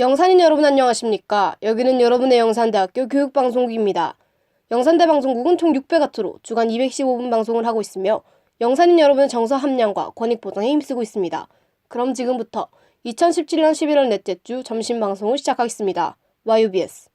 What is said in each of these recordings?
영산인 여러분 안녕하십니까? 여기는 여러분의 영산대학교 교육방송국입니다. 영산대 방송국은 총 600와트로 주간 215분 방송을 하고 있으며 영산인 여러분의 정서 함량과 권익 보장에 힘쓰고 있습니다. 그럼 지금부터 2017년 11월 넷째 주 점심 방송을 시작하겠습니다. YUBS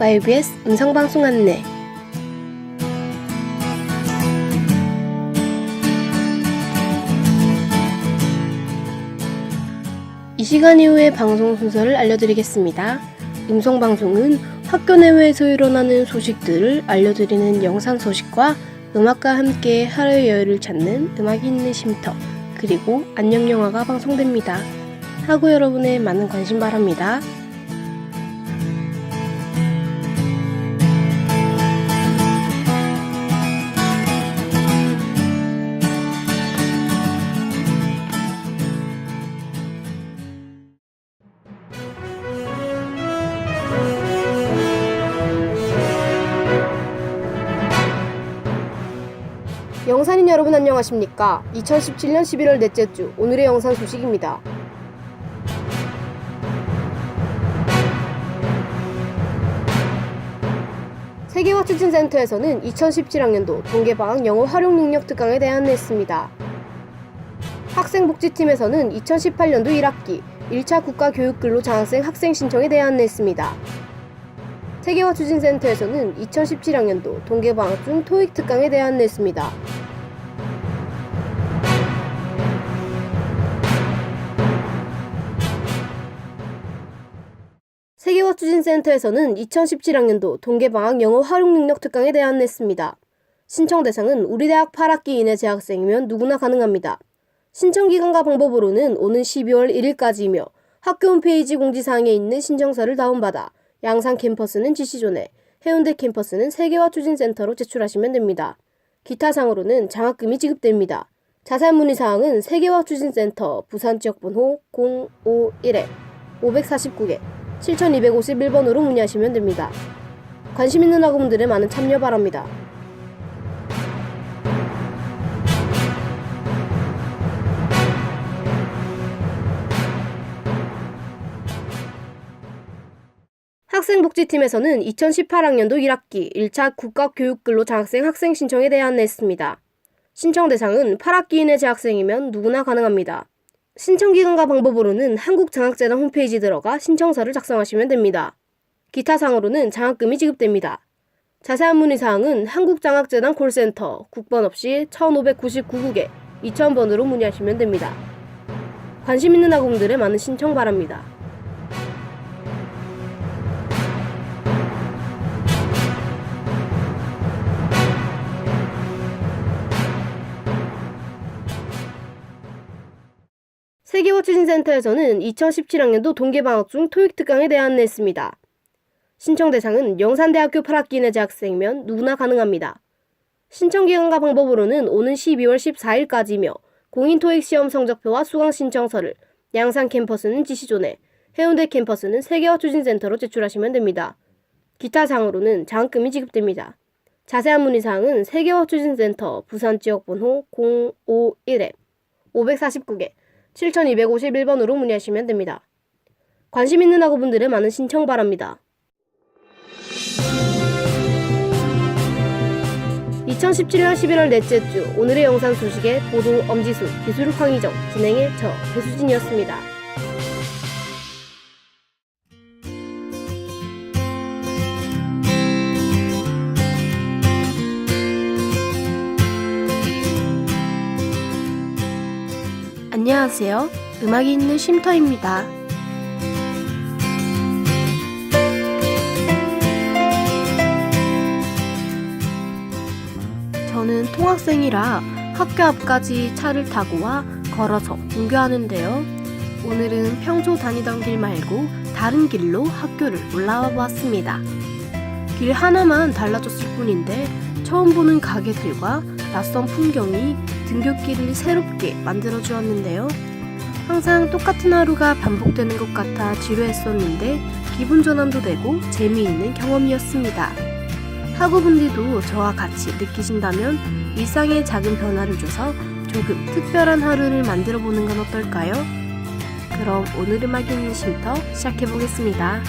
YBS 음성방송 안내 이 시간 이후의 방송 순서를 알려드리겠습니다. 음성방송은 학교 내외에서 일어나는 소식들을 알려드리는 영상 소식과 음악과 함께 하루의 여유를 찾는 음악이 있는 쉼터 그리고 안녕 영화가 방송됩니다. 하고 여러분의 많은 관심 바랍니다. 영산인 여러분 안녕하십니까? 2017년 11월 넷째 주 오늘의 영산 소식입니다. 세계화 추진센터에서는 2017학년도 동계방학 영어 활용 능력 특강에 대해 안내했습니다. 학생복지팀에서는 2018년도 1학기 1차 국가교육근로 장학생 학생 신청에 대해 안내했습니다. 세계화 추진센터에서는 2017학년도 동계방학 중 토익 특강에 대해 안내했습니다. 세계화 추진센터에서는 2017학년도 동계방학 영어 활용 능력 특강에 대해 안내했습니다. 신청 대상은 우리 대학 8학기 이내 재학생이면 누구나 가능합니다. 신청 기간과 방법으로는 오는 12월 1일까지이며 학교 홈페이지 공지사항에 있는 신청서를 다운받아 양산 캠퍼스는 지시존에, 해운대 캠퍼스는 세계화 추진센터로 제출하시면 됩니다. 기타 상으로는 장학금이 지급됩니다. 자세한 문의 사항은 세계화 추진센터 부산 지역 번호 051에 549개 7251번으로 문의하시면 됩니다. 관심 있는 학우분들의 많은 참여 바랍니다. 학생복지팀에서는 2018학년도 1학기 1차 국가교육근로 장학생 학생 신청에 대해 안내했습니다. 신청 대상은 8학기 이내 재학생이면 누구나 가능합니다. 신청 기간과 방법으로는 한국장학재단 홈페이지 들어가 신청서를 작성하시면 됩니다. 기타 상으로는 장학금이 지급됩니다. 자세한 문의 사항은 한국장학재단 콜센터 국번 없이 1599국에 2000번으로 문의하시면 됩니다. 관심 있는 학우분들의 많은 신청 바랍니다. 세계화 추진센터에서는 2017학년도 동계방학 중 토익 특강에 대해 안내했습니다. 신청 대상은 영산대학교 8학기 내 재학생이면 누구나 가능합니다. 신청 기간과 방법으로는 오는 12월 14일까지이며 공인 토익 시험 성적표와 수강 신청서를 양산 캠퍼스는 지시존에, 해운대 캠퍼스는 세계화 추진센터로 제출하시면 됩니다. 기타 사항으로는 장학금이 지급됩니다. 자세한 문의 사항은 세계화 추진센터 부산 지역 번호 051에 549개 7251번으로 문의하시면 됩니다. 관심 있는 학우분들의 많은 신청 바랍니다. 2017년 11월 넷째 주 오늘의 영상 소식의 보도 엄지수, 기술 황희정, 진행의 저 배수진이었습니다. 안녕하세요. 음악이 있는 쉼터입니다. 저는 통학생이라 학교 앞까지 차를 타고 와 걸어서 등교하는데요. 오늘은 평소 다니던 길 말고 다른 길로 학교를 올라와 보았습니다. 길 하나만 달라졌을 뿐인데 처음 보는 가게들과 낯선 풍경이 등굣길을 새롭게 만들어 주었는데요. 항상 똑같은 하루가 반복되는 것 같아 지루했었는데 기분 전환도 되고 재미있는 경험이었습니다. 학우분들도 저와 같이 느끼신다면 일상에 작은 변화를 줘서 조금 특별한 하루를 만들어 보는 건 어떨까요? 그럼 오늘 음악 있는 쉼터 시작해 보겠습니다.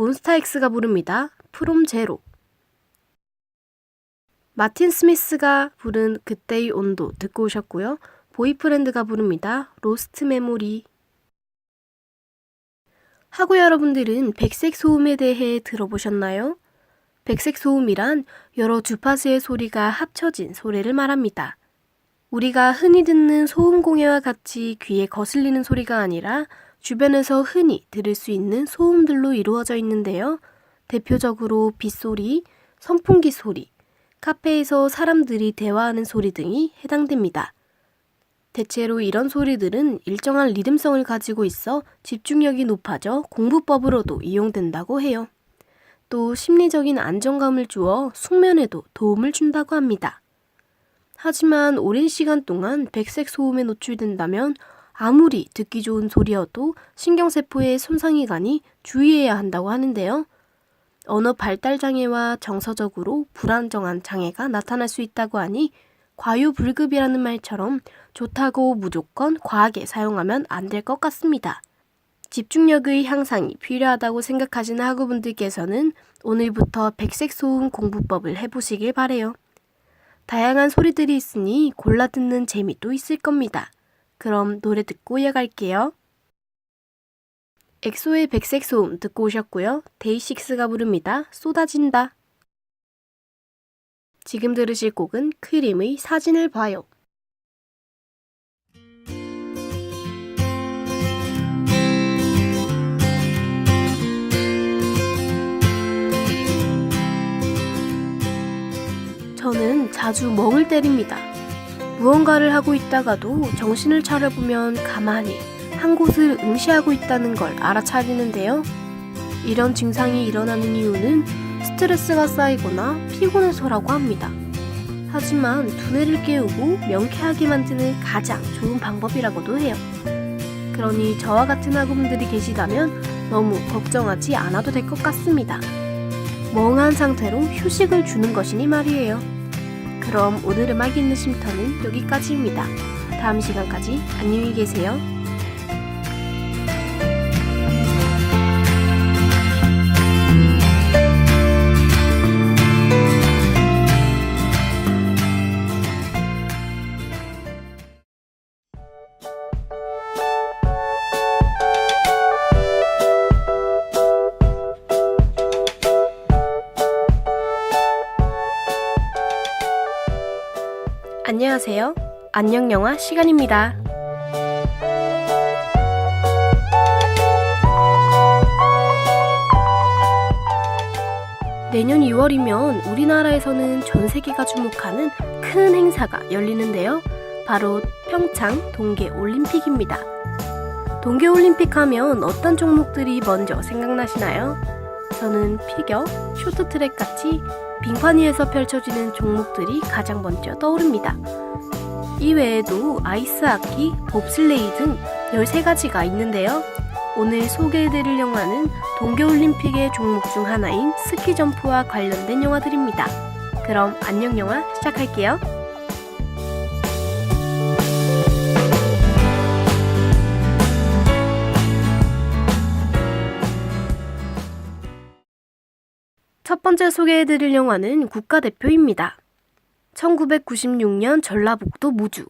몬스타엑스가 부릅니다. 프롬 제로. 마틴 스미스가 부른 그때의 온도 듣고 오셨고요. 보이프렌드가 부릅니다. 로스트 메모리. 하고 여러분들은 백색 소음에 대해 들어보셨나요? 백색 소음이란 여러 주파수의 소리가 합쳐진 소리를 말합니다. 우리가 흔히 듣는 소음 공해와 같이 귀에 거슬리는 소리가 아니라 주변에서 흔히 들을 수 있는 소음들로 이루어져 있는데요. 대표적으로 빗소리, 선풍기 소리, 카페에서 사람들이 대화하는 소리 등이 해당됩니다. 대체로 이런 소리들은 일정한 리듬성을 가지고 있어 집중력이 높아져 공부법으로도 이용된다고 해요. 또 심리적인 안정감을 주어 숙면에도 도움을 준다고 합니다. 하지만 오랜 시간 동안 백색 소음에 노출된다면 아무리 듣기 좋은 소리여도 신경세포에 손상이 가니 주의해야 한다고 하는데요. 언어 발달 장애와 정서적으로 불안정한 장애가 나타날 수 있다고 하니 과유불급이라는 말처럼 좋다고 무조건 과하게 사용하면 안 될 것 같습니다. 집중력의 향상이 필요하다고 생각하시는 학우분들께서는 오늘부터 백색 소음 공부법을 해보시길 바래요. 다양한 소리들이 있으니 골라 듣는 재미도 있을 겁니다. 그럼 노래 듣고 이어갈게요. 엑소의 백색 소음 듣고 오셨고요. 데이식스가 부릅니다. 쏟아진다. 지금 들으실 곡은 크림의 사진을 봐요. 저는 자주 멍을 때립니다. 무언가를 하고 있다가도 정신을 차려보면 가만히 한 곳을 응시하고 있다는 걸 알아차리는데요. 이런 증상이 일어나는 이유는 스트레스가 쌓이거나 피곤해서라고 합니다. 하지만 두뇌를 깨우고 명쾌하게 만드는 가장 좋은 방법이라고도 해요. 그러니 저와 같은 학우분들이 계시다면 너무 걱정하지 않아도 될 것 같습니다. 멍한 상태로 휴식을 주는 것이니 말이에요. 그럼 오늘 음악 있는 쉼터는 여기까지입니다. 다음 시간까지 안녕히 계세요. 안녕하세요. 안녕 영화 시간입니다. 내년 2월이면 우리나라에서는 전 세계가 주목하는 큰 행사가 열리는데요. 바로 평창 동계 올림픽입니다. 동계 올림픽 하면 어떤 종목들이 먼저 생각나시나요? 저는 피겨, 쇼트트랙 같이 빙판 위에서 펼쳐지는 종목들이 가장 먼저 떠오릅니다. 이외에도 아이스하키, 봅슬레이 등 13가지가 있는데요. 오늘 소개해드릴 영화는 동계올림픽의 종목 중 하나인 스키점프와 관련된 영화들입니다. 그럼 안녕 영화 시작할게요. 첫 번째 소개해드릴 영화는 국가대표입니다. 1996년 전라북도 무주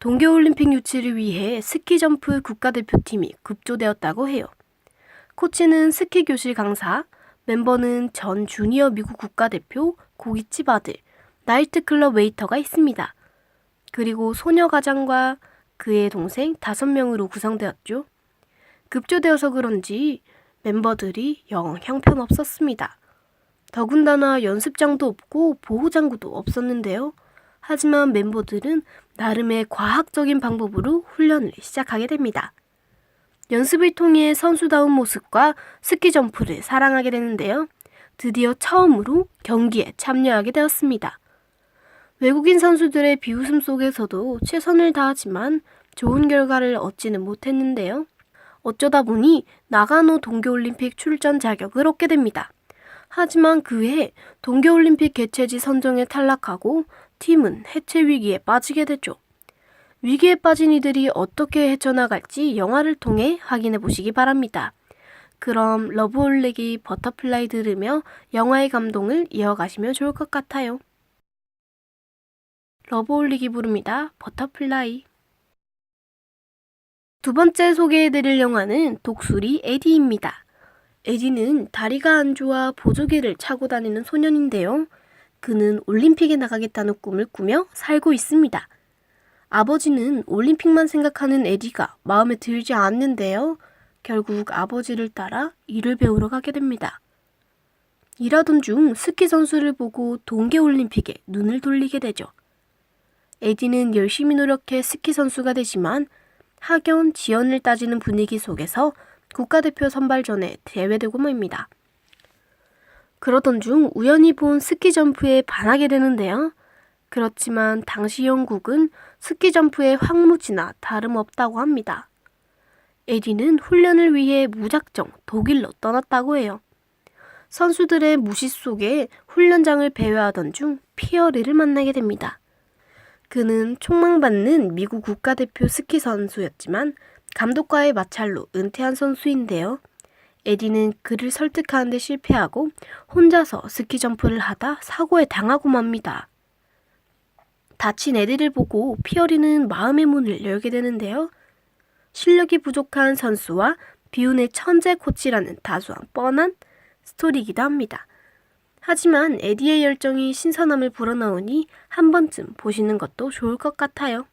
동계올림픽 유치를 위해 스키 점프 국가대표팀이 급조되었다고 해요. 코치는 스키 교실 강사, 멤버는 전 주니어 미국 국가대표, 고깃집 아들, 나이트클럽 웨이터가 있습니다. 그리고 소녀 가장과 그의 동생 다섯 명으로 구성되었죠. 급조되어서 그런지 멤버들이 영 형편없었습니다. 더군다나 연습장도 없고 보호장구도 없었는데요. 하지만 멤버들은 나름의 과학적인 방법으로 훈련을 시작하게 됩니다. 연습을 통해 선수다운 모습과 스키 점프를 사랑하게 되는데요. 드디어 처음으로 경기에 참여하게 되었습니다. 외국인 선수들의 비웃음 속에서도 최선을 다하지만 좋은 결과를 얻지는 못했는데요. 어쩌다 보니 나가노 동계올림픽 출전 자격을 얻게 됩니다. 하지만 그해 동계올림픽 개최지 선정에 탈락하고 팀은 해체 위기에 빠지게 되죠. 위기에 빠진 이들이 어떻게 헤쳐나갈지 영화를 통해 확인해 보시기 바랍니다. 그럼 러브올릭이 버터플라이 들으며 영화의 감동을 이어가시면 좋을 것 같아요. 러브올릭이 부릅니다. 버터플라이. 두 번째 소개해드릴 영화는 독수리 에디입니다. 에디는 다리가 안 좋아 보조개를 차고 다니는 소년인데요. 그는 올림픽에 나가겠다는 꿈을 꾸며 살고 있습니다. 아버지는 올림픽만 생각하는 에디가 마음에 들지 않는데요. 결국 아버지를 따라 일을 배우러 가게 됩니다. 일하던 중 스키 선수를 보고 동계올림픽에 눈을 돌리게 되죠. 에디는 열심히 노력해 스키 선수가 되지만 학연, 지연을 따지는 분위기 속에서 국가대표 선발전에 제외되고 맙니다. 그러던 중 우연히 본 스키 점프에 반하게 되는데요. 그렇지만 당시 영국은 스키 점프의 황무지나 다름없다고 합니다. 에디는 훈련을 위해 무작정 독일로 떠났다고 해요. 선수들의 무시 속에 훈련장을 배회하던 중 피어리를 만나게 됩니다. 그는 촉망받는 미국 국가대표 스키 선수였지만 감독과의 마찰로 은퇴한 선수인데요. 에디는 그를 설득하는데 실패하고 혼자서 스키 점프를 하다 사고에 당하고 맙니다. 다친 에디를 보고 피어리는 마음의 문을 열게 되는데요. 실력이 부족한 선수와 비운의 천재 코치라는 다소한 뻔한 스토리이기도 합니다. 하지만 에디의 열정이 신선함을 불어넣으니 한 번쯤 보시는 것도 좋을 것 같아요.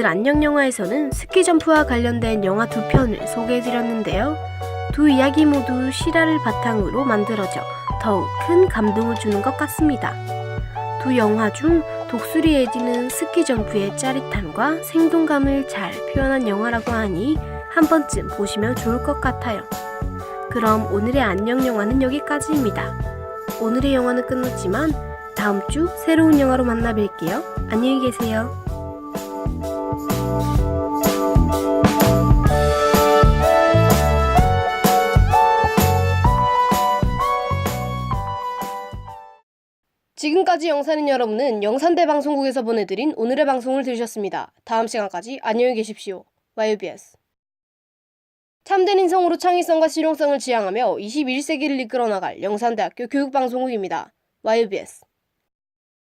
오늘 안녕 영화에서는 스키 점프와 관련된 영화 두 편을 소개해드렸는데요. 두 이야기 모두 실화를 바탕으로 만들어져 더욱 큰 감동을 주는 것 같습니다. 두 영화 중 독수리 에디는 스키 점프의 짜릿함과 생동감을 잘 표현한 영화라고 하니 한 번쯤 보시면 좋을 것 같아요. 그럼 오늘의 안녕 영화는 여기까지입니다. 오늘의 영화는 끝났지만 다음 주 새로운 영화로 만나 뵐게요. 안녕히 계세요. 지금까지 영산인 여러분은 영산대 방송국에서 보내드린 오늘의 방송을 들으셨습니다. 다음 시간까지 안녕히 계십시오. YBS 참된 인성으로 창의성과 실용성을 지향하며 21세기를 이끌어 나갈 영산대학교 교육방송국입니다. YBS